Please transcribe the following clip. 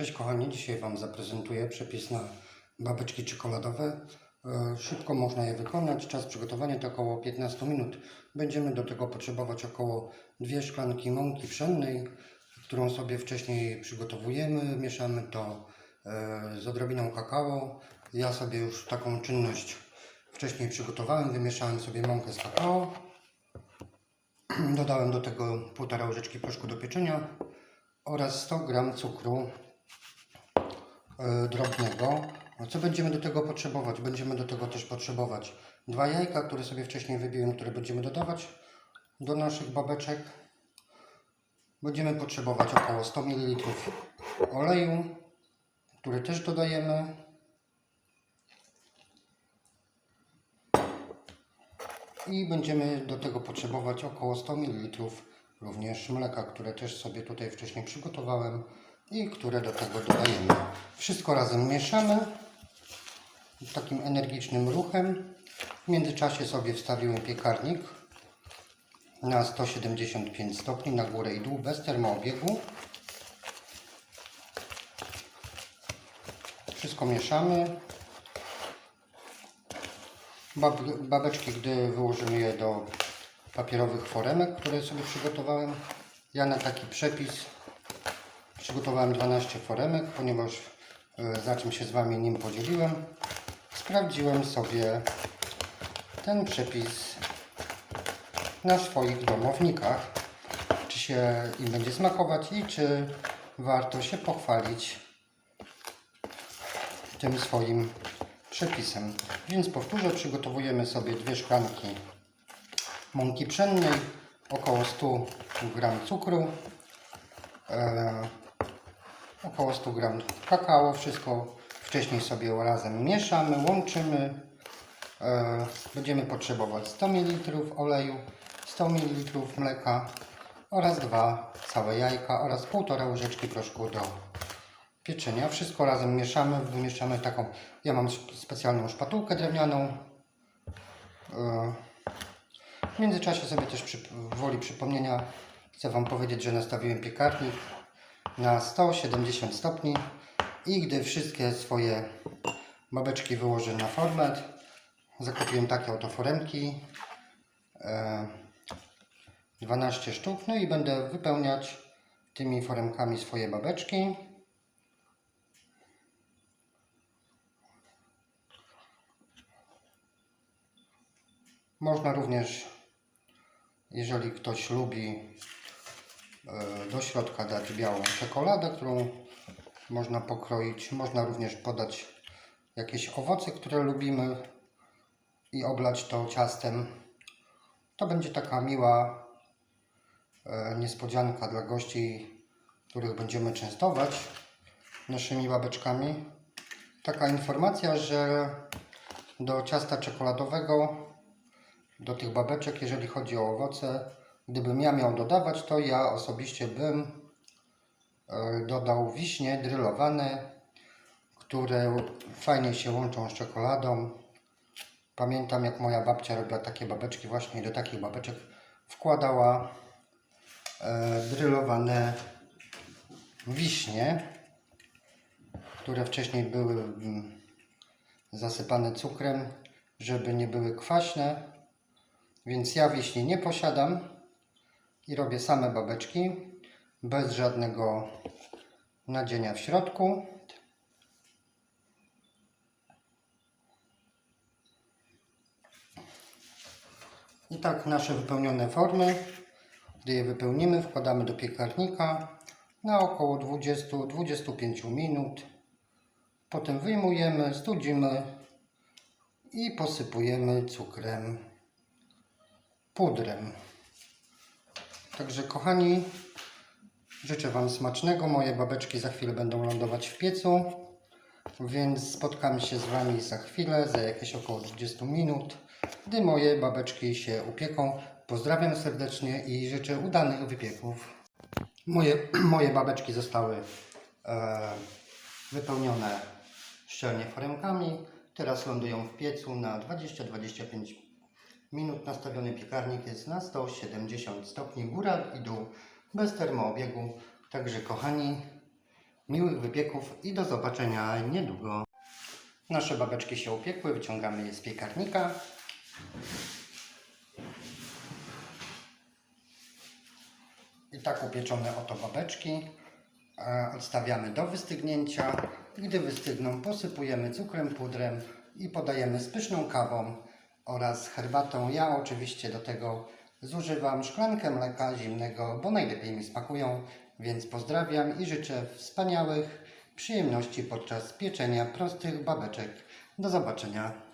Cześć kochani, dzisiaj Wam zaprezentuję przepis na babeczki czekoladowe. E, Szybko można je wykonać, czas przygotowania to około 15 minut. Będziemy do tego potrzebować około 2 szklanki mąki pszennej, którą sobie wcześniej przygotowujemy. Mieszamy to e, z odrobiną kakao. Ja sobie już taką czynność wcześniej przygotowałem, wymieszałem sobie mąkę z kakao. Dodałem do tego półtora łyżeczki proszku do pieczenia oraz 100 g cukru drobnego. A Co będziemy do tego potrzebować? Będziemy do tego też potrzebować dwa jajka, które sobie wcześniej wybiłem, które będziemy dodawać do naszych babeczek. Będziemy potrzebować około 100 ml oleju, który też dodajemy. I będziemy do tego potrzebować około 100 ml również mleka, które też sobie tutaj wcześniej przygotowałem i które do tego dodajemy. Wszystko razem mieszamy takim energicznym ruchem. W międzyczasie sobie wstawiłem piekarnik na 175 stopni na górę i dół bez termoobiegu. Wszystko mieszamy. Bab, babeczki, gdy wyłożymy je do papierowych foremek, które sobie przygotowałem, ja na taki przepis przygotowałem 12 foremek, ponieważ e, za czym się z Wami nim podzieliłem, sprawdziłem sobie ten przepis na swoich domownikach, czy się im będzie smakować i czy warto się pochwalić tym swoim przepisem. Więc powtórzę, przygotowujemy sobie dwie szklanki mąki pszennej, około 100 g cukru, e, około 100 g kakao, wszystko wcześniej sobie razem mieszamy, łączymy. E, będziemy potrzebować 100 ml oleju, 100 ml mleka oraz dwa całe jajka oraz półtora łyżeczki proszku do pieczenia. Wszystko razem mieszamy, wymieszamy taką, ja mam specjalną szpatułkę drewnianą. E, w międzyczasie sobie też przy woli przypomnienia chcę Wam powiedzieć, że nastawiłem piekarnik na 170 stopni i gdy wszystkie swoje babeczki wyłożę na format, zakupiłem takie oto foremki, e, 12 sztuk, no i będę wypełniać tymi foremkami swoje babeczki. Można również, jeżeli ktoś lubi, e, do środka dać białą czekoladę, którą można pokroić. Można również podać jakieś owoce, które lubimy i oblać to ciastem. To będzie taka miła e, niespodzianka dla gości, których będziemy częstować naszymi babeczkami. Taka informacja, że do ciasta czekoladowego do tych babeczek, jeżeli chodzi o owoce. Gdybym ja miał dodawać, to ja osobiście bym e, dodał wiśnie drylowane, które fajnie się łączą z czekoladą. Pamiętam jak moja babcia robiła takie babeczki, właśnie do takich babeczek wkładała e, drylowane wiśnie, które wcześniej były mm, zasypane cukrem, żeby nie były kwaśne. Więc ja wiśni nie posiadam i robię same babeczki bez żadnego nadzienia w środku. I tak nasze wypełnione formy, gdy je wypełnimy, wkładamy do piekarnika na około 20-25 minut. Potem wyjmujemy, studzimy i posypujemy cukrem pudrem. Także kochani, życzę Wam smacznego. Moje babeczki za chwilę będą lądować w piecu, więc spotkamy się z Wami za chwilę, za jakieś około 30 minut, gdy moje babeczki się upieką. Pozdrawiam serdecznie i życzę udanych wypieków. Moje, moje babeczki zostały e, wypełnione szczelnie foremkami. Teraz lądują w piecu na 20-25 minut. Nastawiony piekarnik jest na 170 stopni góra i dół bez termoobiegu. Także kochani, miłych wypieków i do zobaczenia niedługo. Nasze babeczki się upiekły, wyciągamy je z piekarnika. I tak upieczone oto babeczki odstawiamy do wystygnięcia. Gdy wystygną, posypujemy cukrem, pudrem i podajemy z pyszną kawą oraz herbatą. Ja oczywiście do tego zużywam szklankę mleka zimnego, bo najlepiej mi smakują. Więc pozdrawiam i życzę wspaniałych przyjemności podczas pieczenia prostych babeczek. Do zobaczenia